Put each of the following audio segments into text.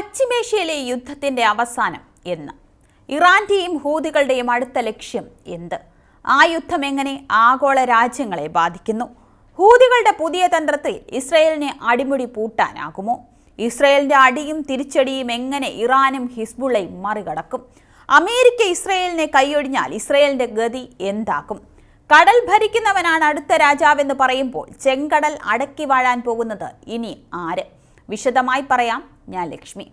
പശ്ചിമേഷ്യയിലെ യുദ്ധത്തിന്റെ അവസാനം എന്ന്. ഇറാന്റെയും ഹൂതികളുടെയും അടുത്ത ലക്ഷ്യം എന്ത്? ആ യുദ്ധം എങ്ങനെ ആഗോള രാജ്യങ്ങളെ ബാധിക്കുന്നു? ഹൂതികളുടെ പുതിയ തന്ത്രത്തിൽ ഇസ്രയേലിനെ അടിമുടി പൂട്ടാനാകുമോ? ഇസ്രയേലിന്റെ അടിയും തിരിച്ചടിയും എങ്ങനെ ഇറാനും ഹിസ്ബുള്ളയും മറികടക്കും? അമേരിക്ക ഇസ്രയേലിനെ കൈയൊഴിഞ്ഞാൽ ഇസ്രയേലിന്റെ ഗതി എന്താക്കും കടൽ ഭരിക്കുന്നവനാണ് അടുത്ത രാജാവെന്ന് പറയുമ്പോൾ ചെങ്കടൽ അടക്കി വാഴാൻ പോകുന്നത് ഇനി ആര്? വിശദമായി പറയാം ഞാൻ ലക്ഷ്മി.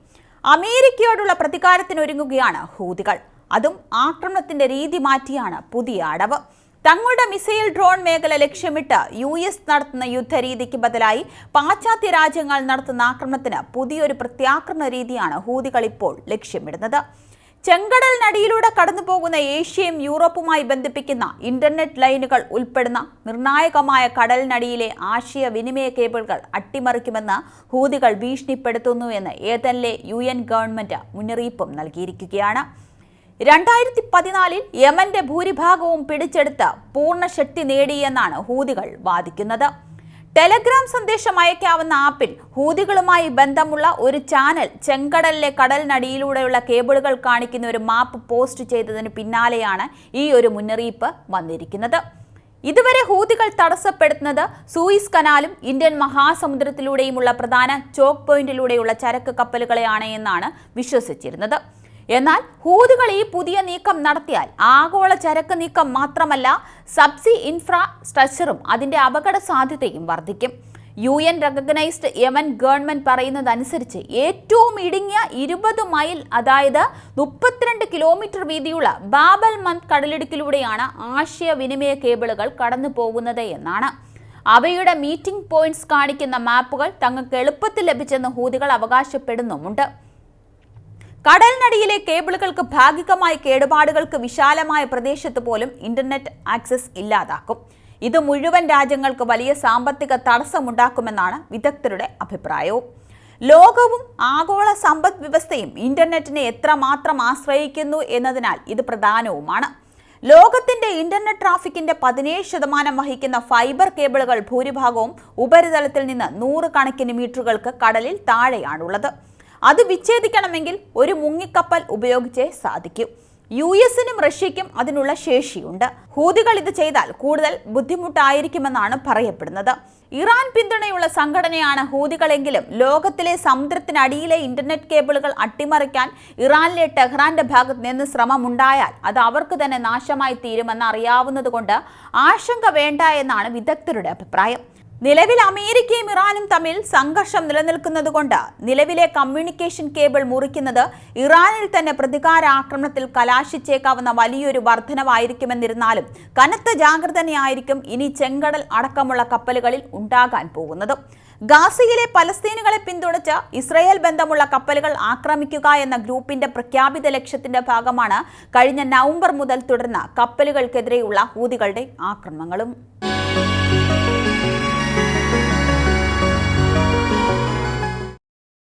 അമേരിക്കയോടുള്ള പ്രതികാരത്തിനൊരുങ്ങുകയാണ് ഹൂതികൾ. അതും ആക്രമണത്തിന്റെ രീതി മാറ്റിയാണ് പുതിയ അടവ്. തങ്ങളുടെ മിസൈൽ ഡ്രോൺ മേഖല ലക്ഷ്യമിട്ട് യു എസ് നടത്തുന്ന യുദ്ധരീതിക്ക് ബദലായി പാശ്ചാത്യ രാജ്യങ്ങൾ നടത്തുന്ന ആക്രമണത്തിന് പുതിയൊരു പ്രത്യാക്രമണ രീതിയാണ് ഹൂതികൾ ഇപ്പോൾ ലക്ഷ്യമിടുന്നത്. ചെങ്കടൽ നടിയിലൂടെ കടന്നുപോകുന്ന ഏഷ്യയും യൂറോപ്പുമായി ബന്ധിപ്പിക്കുന്ന ഇന്റർനെറ്റ് ലൈനുകൾ ഉൾപ്പെടുന്ന നിർണായകമായ കടലിനടിയിലെ ആശയവിനിമയ കേബിളുകൾ അട്ടിമറിക്കുമെന്ന് ഹൂതികൾ ഭീഷണിപ്പെടുത്തുന്നു എന്ന് ഏതനിലെ യു എൻ ഗവൺമെന്റ് മുന്നറിയിപ്പും നൽകിയിരിക്കുകയാണ്. രണ്ടായിരത്തി പതിനാലിൽ യമന്റെ ഭൂരിഭാഗവും പിടിച്ചെടുത്ത് പൂർണ ശക്തി നേടിയെന്നാണ് ഹൂതികൾ വാദിക്കുന്നത്. ടെലഗ്രാം സന്ദേശം അയക്കാവുന്ന ആപ്പിൽ ഹൂതികളുമായി ബന്ധമുള്ള ഒരു ചാനൽ ചെങ്കടലിലെ കടലിനടിയിലൂടെയുള്ള കേബിളുകൾ കാണിക്കുന്ന ഒരു മാപ്പ് പോസ്റ്റ് ചെയ്തതിന് പിന്നാലെയാണ് ഈ ഒരു മുന്നറിയിപ്പ് വന്നിരിക്കുന്നത്. ഇതുവരെ ഹൂതികൾ തടസ്സപ്പെടുത്തുന്നത് സൂയിസ് കനാലും ഇന്ത്യൻ മഹാസമുദ്രത്തിലൂടെയുമുള്ള പ്രധാന ചോക്ക് പോയിന്റിലൂടെയുള്ള ചരക്ക് കപ്പലുകളെയാണ് എന്നാണ് വിശ്വസിച്ചിരുന്നത്. എന്നാൽ ഹൂതികൾ ഈ പുതിയ നീക്കം നടത്തിയാൽ ആഗോള ചരക്ക് നീക്കം മാത്രമല്ല സബ്സി ഇൻഫ്രാസ്ട്രക്ചറും അതിന്റെ അപകട സാധ്യതയും വർദ്ധിക്കും. U N recognised Yemen government പറയുന്നതനുസരിച്ച് ഏറ്റവും ഇടുങ്ങിയ ഇരുപത് മൈൽ അതായത് മുപ്പത്തിരണ്ട് കിലോമീറ്റർ വീതിയുള്ള ബാബൽ മന്ത് കടലിടുക്കിലൂടെയാണ് ആശയവിനിമയ കേബിളുകൾ കടന്നു പോകുന്നത് എന്നാണ്. അവയുടെ മീറ്റിംഗ് പോയിന്റ്സ് കാണിക്കുന്ന മാപ്പുകൾ തങ്ങൾക്ക് എളുപ്പത്തിൽ ലഭിച്ചെന്ന് ഹൂതികൾ അവകാശപ്പെടുന്നുമുണ്ട്. കടലിനടിയിലെ കേബിളുകൾക്ക് ഭാഗികമായ കേടുപാടുകൾക്ക് വിശാലമായ പ്രദേശത്ത് പോലും ഇന്റർനെറ്റ് ആക്സസ് ഇല്ലാതാക്കും. ഇത് മുഴുവൻ രാജ്യങ്ങൾക്ക് വലിയ സാമ്പത്തിക തടസ്സമുണ്ടാക്കുമെന്നാണ് വിദഗ്ധരുടെ അഭിപ്രായവും. ലോകവും ആഗോള സമ്പദ് വ്യവസ്ഥയും ഇന്റർനെറ്റിനെ എത്രമാത്രം ആശ്രയിക്കുന്നു എന്നതിനാൽ ഇത് പ്രധാനവുമാണ്. ലോകത്തിന്റെ ഇന്റർനെറ്റ് ട്രാഫിക്കിന്റെ പതിനേഴ് ശതമാനം വഹിക്കുന്ന ഫൈബർ കേബിളുകൾ ഭൂരിഭാഗവും ഉപരിതലത്തിൽ നിന്ന് നൂറുകണക്കിന് മീറ്ററുകൾക്ക് കടലിൽ താഴെയാണുള്ളത്. അത് വിച്ഛേദിക്കണമെങ്കിൽ ഒരു മുങ്ങിക്കപ്പൽ ഉപയോഗിച്ചേ സാധിക്കൂ. യു എസിനും റഷ്യയ്ക്കും അതിനുള്ള ശേഷിയുണ്ട്. ഹൂതികൾ ഇത് ചെയ്താൽ കൂടുതൽ ബുദ്ധിമുട്ടായിരിക്കുമെന്നാണ് പറയപ്പെടുന്നത്. ഇറാൻ പിന്തുണയുള്ള സംഘടനയാണ് ഹൂതികളെങ്കിലും ലോകത്തിലെ സമുദ്രത്തിനടിയിലെ ഇന്റർനെറ്റ് കേബിളുകൾ അട്ടിമറിക്കാൻ ഇറാനിലെ ടെഹ്റാന്റെ ഭാഗത്ത് നിന്ന് ശ്രമമുണ്ടായാൽ അത് അവർക്ക് തന്നെ നാശമായി തീരുമെന്ന് അറിയാവുന്നതുകൊണ്ട് ആശങ്ക വേണ്ട എന്നാണ് വിദഗ്ധരുടെ അഭിപ്രായം. നിലവിൽ അമേരിക്കയും ഇറാനും തമ്മിൽ സംഘർഷം നിലനിൽക്കുന്നതുകൊണ്ട് നിലവിലെ കമ്മ്യൂണിക്കേഷൻ കേബിൾ മുറിക്കുന്നത് ഇറാനിൽ തന്നെ പ്രതികാര ആക്രമണത്തിൽ കലാശിച്ചേക്കാവുന്ന വലിയൊരു വർധനവായിരിക്കുമെന്നിരുന്നാലും കനത്ത ജാഗ്രതയായിരിക്കും ഇനി ചെങ്കടൽ അടക്കമുള്ള കപ്പലുകളിൽ ഉണ്ടാകാൻ പോകുന്നത്. ഗാസയിലെ പലസ്തീനുകളെ പിന്തുണച്ച് ഇസ്രയേൽ ബന്ധമുള്ള കപ്പലുകൾ ആക്രമിക്കുക എന്ന ഗ്രൂപ്പിന്റെ പ്രഖ്യാപിത ലക്ഷ്യത്തിന്റെ ഭാഗമാണ് കഴിഞ്ഞ നവംബർ മുതൽ തുടർന്ന കപ്പലുകൾക്കെതിരെയുള്ള ഹൂതികളുടെ ആക്രമണങ്ങളും.